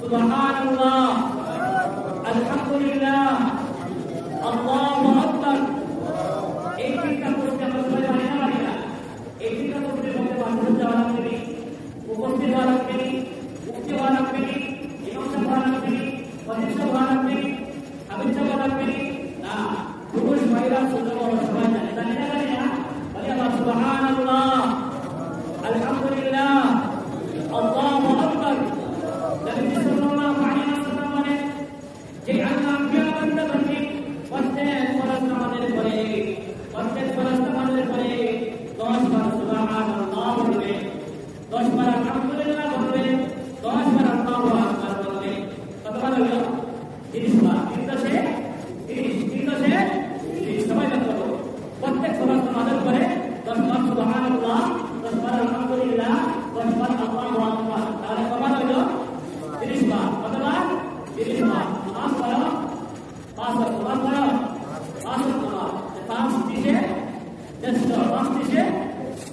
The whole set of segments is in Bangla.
সুবহানাল্লাহ, আলহামদুলিল্লাহ, আল্লাহু আকবার। এই তিনটা করতে আমরা সবাই জানি না জানি না। এই তিনটা করতে বলতে মানুষ যাওয়া লাগবে নি উপস্থিত হওয়া লাগবে নি উঠতে হওয়া লাগবে নি সাহেব হওয়া লাগবে নি সাহেব হওয়া লাগবে নি সাহেব হওয়া লাগবে নি না পুরুষ মহিলা ছোট বড় সবাই জানে জানি না জানি না বলে আল্লাহ সুবহানাল্লাহ আলহামদুলিল্লাহ আল্লাহু আকবার নবী সাল্লাল্লাহু আলাইহি ওয়াসাল্লাম বলেন যে আল্লাহ আম্বিয়া বান্দাদেরকে প্রত্যেক ফরজ নামাজের পরে প্রত্যেক ফরজ নামাজের পরে দশ বার সুবহানাল্লাহ বলবে, দশ বার আলহামদুলিল্লাহ বলবে দশ বার আল্লাহু আকবার বলবে কতবার হলো তিরিশ বার তিন দশে তিরিশ তিন দশে তিরিশ সবাই দেখো প্রত্যেক ফরজ নামাজের পরে দশ বার সুবহানাল্লাহ দশ বার আলহামদুলিল্লাহ দশ বার আল্লাহু আকবার তাহলে কবার হলো তিরিশ বার কতবার তিরিশ বার পাঁচ বার পাঁচ বার কবার বার পাঁচ বার পাঁচ তিরিশে দেড়শো পাঁচ তিরিশে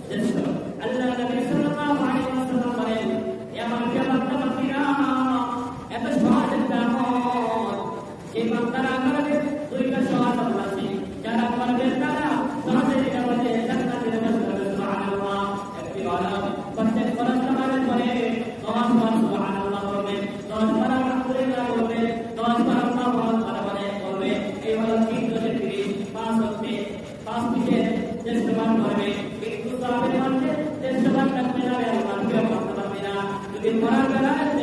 দেড়শো আল্লাহ নবী সাল্লাল্লাহু আলাইহি ওয়াসাল্লাম বলেন ইয়া মানবিয়া বান্দা বান্দিরা এত সহজ কামত এই বান্দারা করবে দুইটা সহজ আছে যারা করবে। তারা পাঁচ হচ্ছে পাঁচ পিছে দেড়শো করবে কিন্তু সাহাবের মধ্যে দেড়শো বার না আল্লাহ কেউ করতে পারবে না। যদি মরার বেলায়